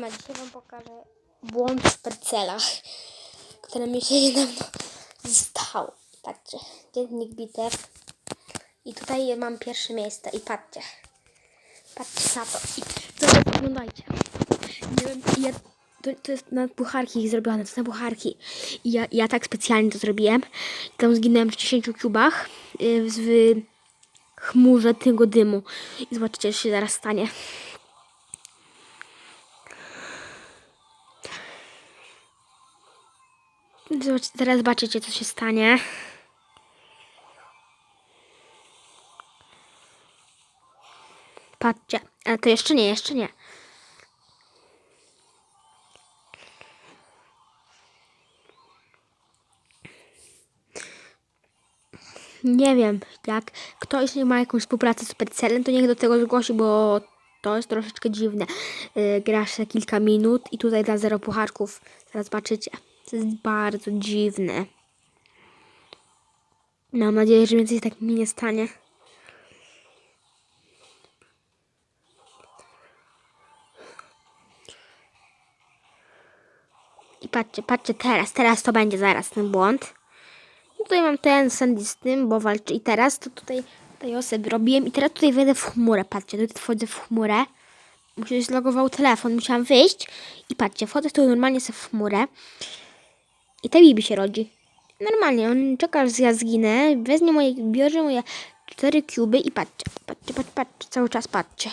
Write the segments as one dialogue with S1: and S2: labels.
S1: Siema, dzisiaj wam pokażę błąd w parcelach, który mi się niedawno stał. Patrzcie, dziennik bitew. I tutaj mam pierwsze miejsce i patrzcie. Patrzcie na to. I to oglądajcie. Nie wiem, ja, to, to jest na pucharki zrobione, to jest na pucharki. I ja, ja tak specjalnie to zrobiłem. Tam zginąłem w 10 kubach yy, w, chmurze tego dymu. I zobaczycie, co się zaraz stanie. Zobacz, teraz zobaczycie, co się stanie. Patrzcie, ale to jeszcze nie, jeszcze nie. Nie wiem, jak ktoś nie ma jakąś współpracę z Supercellem, to niech do tego zgłosi, bo to jest troszeczkę dziwne. Yy, kilka minut i tutaj dla zero pucharków. Zaraz zobaczycie. To jest bardzo dziwne. Mam nadzieję, że więcej tak mi nie stanie. I patrzcie, patrzcie teraz, teraz to będzie zaraz ten błąd. I tutaj mam ten Sandy z tym, bo walczy. I teraz to tutaj, tutaj ja sobie robiłem. I teraz tutaj wejdę w chmurę. Patrzcie, tutaj wchodzę w chmurę. Mu się zlogował telefon, musiałam wyjść. I patrzcie, wchodzę tu normalnie sobie w chmurę. I ta Bibi się rodzi. Normalnie, on czeka, aż ja zginę. Weźmie moje, bierze moje cztery kuby i patrzcie, patrzcie, patrzcie, patrzcie, cały czas patrzcie.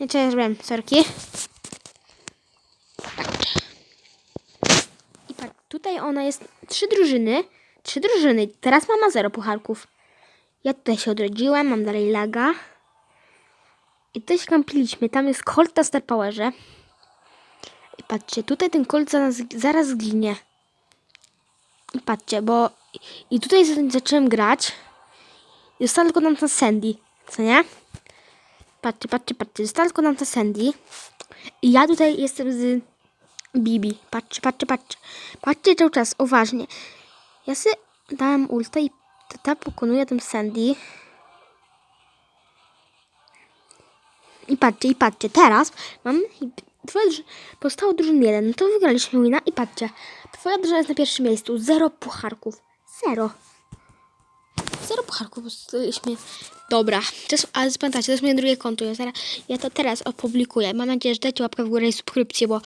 S1: Nie, co ja zrobiłem, sorki. Patrzcie. I patrz, tutaj ona jest, trzy drużyny, trzy drużyny. Teraz mama zero pucharków. Ja tutaj się odrodziłem, mam dalej laga. I tutaj się kampiliśmy, tam jest Colt Star Powerze. I patrzcie, tutaj ten Colt zaraz, zaraz ginie. I patrzcie, bo... I tutaj za- zacząłem grać. I została tylko nam ta Sandy, co nie? Patrzcie, patrzcie, patrzcie. Została tylko nam ta Sandy. I ja tutaj jestem z Bibi. Patrzcie, patrzcie, patrzcie. Patrzcie cały czas, uważnie. Ja sobie dałem ulta i ta, ta pokonuje tą Sandy. I patrzcie, i patrzcie, teraz mam twoja drużyna, powstało drużyn jeden, no to wygraliśmy wina i patrzcie, twoja drużyna jest na pierwszym miejscu, zero pucharków, zero. Zero pucharków dostaliśmy. Dobra, to jest, ale pamiętajcie, to jest moje drugie konto, ja, zaraz, ja to teraz opublikuję. Mam nadzieję, że dajcie łapkę w górę i subskrypcję, bo